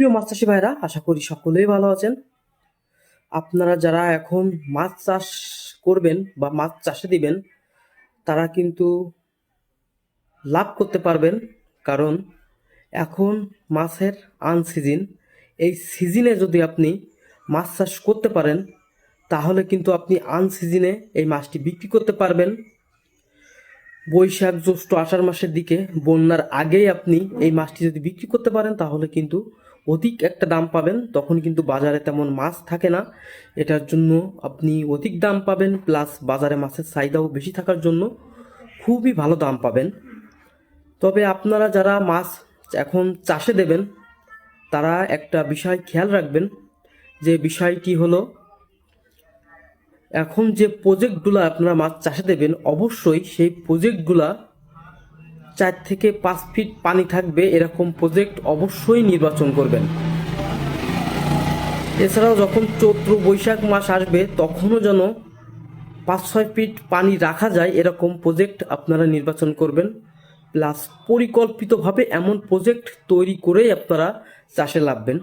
প্রিয় মাছ চাষি ভাইরা, আশা করি সকলেই ভালো আছেন। আপনারা যারা এখন মাছ চাষ করবেন বা মাছ চাষে দিবেন, তারা কিন্তু লাভ করতে পারবেন, কারণ এখন মাছের আন সিজন এই সিজনে যদি আপনি মাছ চাষ করতে পারেন, তাহলে কিন্তু আপনি আন সিজনে এই মাছটি বিক্রি করতে পারবেন। বৈশাখ জ্যৈষ্ঠ আষাঢ় মাসের দিকে, বন্যার আগেই আপনি এই মাছটি যদি বিক্রি করতে পারেন, তাহলে কিন্তু অধিক একটা দাম পাবেন, তখন কিন্তু বাজারে তেমন মাছ থাকে না। এটার জন্য আপনি অধিক দাম পাবেন প্লাস বাজারে মাছের চাহিদাও বেশি থাকার জন্য খুবই ভালো দাম পাবেন। তবে আপনারা যারা মাছ এখন চাষে দেবেন, তারা একটা বিষয় খেয়াল রাখবেন, যে বিষয়টি হলো, এখন যে প্রজেক্টগুলো আপনারা মাছ চাষে দেবেন, অবশ্যই সেই প্রজেক্টগুলা চার থেকে পাঁচ ফিট পানি থাকবে, এরকম প্রজেক্ট অবশ্যই নির্বাচন করবেন। এছাড়াও যখন চৈত্র বৈশাখ মাস আসবে, তখনও যেন পাঁচ, ছয় ফিট পানি রাখা যায়, এরকম প্রজেক্ট আপনারা নির্বাচন করবেন। প্লাস পরিকল্পিতভাবে এমন প্রজেক্ট তৈরি করেই আপনারা চাষে লাভবেন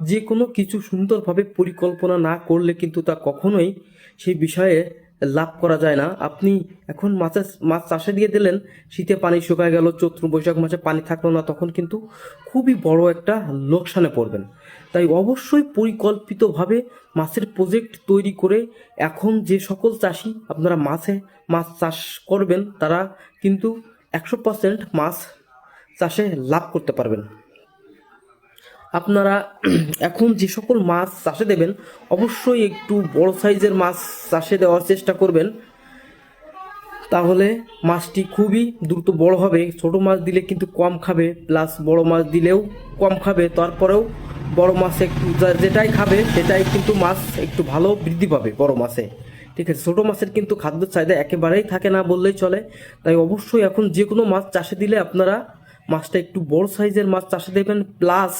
যে কোনো কিছু সুন্দরভাবে পরিকল্পনা না করলে কিন্তু তা কখনোই সেই বিষয়ে লাভ করা যায় না। আপনি এখন মাছের, মাছ চাষে দিয়ে দিলেন, শীতে পানি শুকায় গেল, চৈত্র, বৈশাখ মাসে পানি থাকল না, তখন কিন্তু খুবই বড় একটা লোকসানে পড়বেন। তাই অবশ্যই পরিকল্পিতভাবে মাছের প্রজেক্ট তৈরি করে এখন যে সকল চাষি আপনারা মাছে, মাছ চাষ করবেন, তারা কিন্তু একশো পার্সেন্ট মাছ চাষে লাভ করতে পারবেন। আপনারা এখন যে সকল মাছ চাষে দেবেন, অবশ্যই একটু বড় সাইজের মাছ চাষে দেওয়ার চেষ্টা করবেন। তাহলে মাছটি খুবই দ্রুত বড় হবে। ছোট মাছ দিলে কিন্তু কম খাবে প্লাস বড় মাছ দিলেও কম খাবে। তারপরেও বড় মাছ একটু যেটাই খাবে, সেটাই কিন্তু মাছ একটু ভালো বৃদ্ধি পাবে বড় মাছে। ঠিক আছে, ছোটো মাছের কিন্তু খাদ্য চাহিদা একেবারেই থাকে না বললেই চলে। তাই অবশ্যই এখন যে কোনো মাছ চাষে দিলে আপনারা মাছটা একটু বড় সাইজের মাছ চাষে দেবেন প্লাস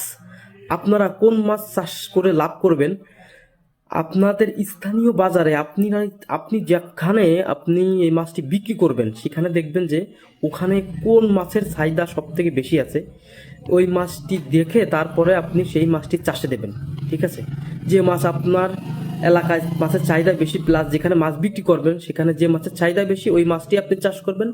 আপনারা কোন মাছ চাষ করে লাভ করবেন? আপনাদের স্থানীয় বাজারে আপনি আপনি যেখানে আপনি এই মাছটি বিক্রি করবেন, সেখানে দেখবেন যে ওখানে কোন মাছের চাহিদা সব থেকে বেশি আছে। ওই মাছটি দেখে তারপরে আপনি সেই মাছটি চাষে দেবেন, ঠিক আছে? যে মাছ আপনার এলাকায় মাছের চাহিদা বেশি প্লাস যেখানে মাছ বিক্রি করবেন, সেখানে যে মাছের চাহিদা বেশি, ওই মাছটি আপনি চাষ করবেন।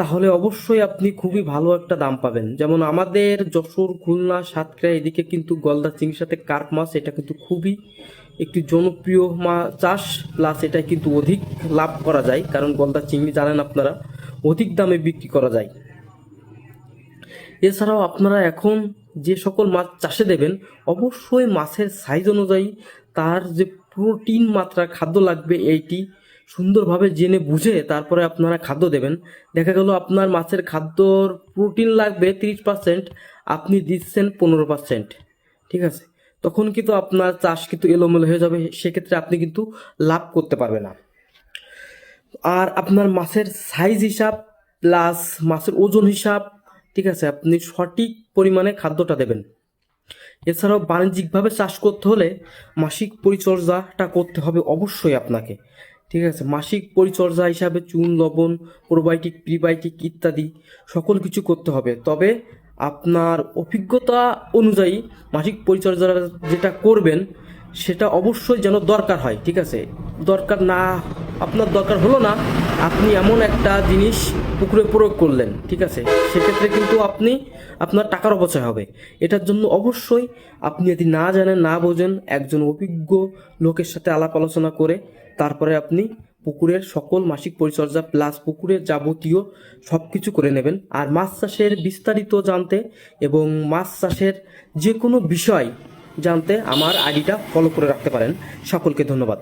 তাহলে অবশ্যই আপনি খুবই ভালো একটা দাম পাবেন। যেমন আমাদের যশোর, খুলনা, সাতক্ষীরা এদিকে কিন্তু গলদা চিংড়ির সাথে কার্প মাছ, এটা কিন্তু খুবই একটি জনপ্রিয় মা চাষ। প্লাস এটা কিন্তু অধিক লাভ করা যায়, কারণ গলদা চিংড়ি জানেন আপনারা, অধিক দামে বিক্রি করা যায়। এছাড়াও আপনারা এখন যে সকল মাছ চাষে দেবেন, অবশ্যই মাছের সাইজ অনুযায়ী তার যে প্রোটিন মাত্রা, খাদ্য লাগবে এইটি সুন্দরভাবে জেনে বুঝে তারপরে আপনারা খাদ্য দেবেন। দেখা গেল আপনার মাছের খাদ্যর প্রোটিন লাগবে তিরিশ পার্সেন্ট আপনি দিচ্ছেন পনেরো পার্সেন্ট ঠিক আছে? তখন কিন্তু আপনার চাষ কিন্তু এলোমেলো হয়ে যাবে, সেক্ষেত্রে আপনি কিন্তু লাভ করতে পারবেন না। আর আপনার মাছের সাইজ হিসাব প্লাস মাছের ওজন হিসাব, ঠিক আছে? আপনি সঠিক পরিমাণে খাদ্যটা দেবেন। এছাড়াও বাণিজ্যিকভাবে চাষ করতে হলে মাসিক পরিচর্যাটা করতে হবে অবশ্যই আপনাকে। ঠিক আছে? মাসিক পরিচর্যা হিসাবে চুন, লবণ প্রোবায়োটিক প্রিবায়োটিক ইত্যাদি সকল কিছু করতে হবে। তবে আপনার অভিজ্ঞতা অনুযায়ী মাসিক পরিচর্যা যেটা করবেন সেটা অবশ্যই যেন দরকার হয়, ঠিক আছে? দরকার না, আপনার দরকার হলো না, আপনি এমন একটা জিনিস পুকুরে প্রয়োগ করলেন, ঠিক আছে? সেক্ষেত্রে কিন্তু আপনি, আপনার টাকার অপচয় হবে। এটার জন্য অবশ্যই আপনি যদি না জানেন, না বোঝেন, একজন অভিজ্ঞ লোকের সাথে আলাপ আলোচনা করে, তারপরে আপনি পুকুরের সকল মাসিক পরিচর্যা প্লাস পুকুরের যাবতীয় সব কিছু করে নেবেন। আর মাছ চাষের বিস্তারিত জানতে এবং মাছ চাষের যে কোনো বিষয় জানতে আমার আইডিটা ফলো করে রাখতে পারেন। সকলকে ধন্যবাদ।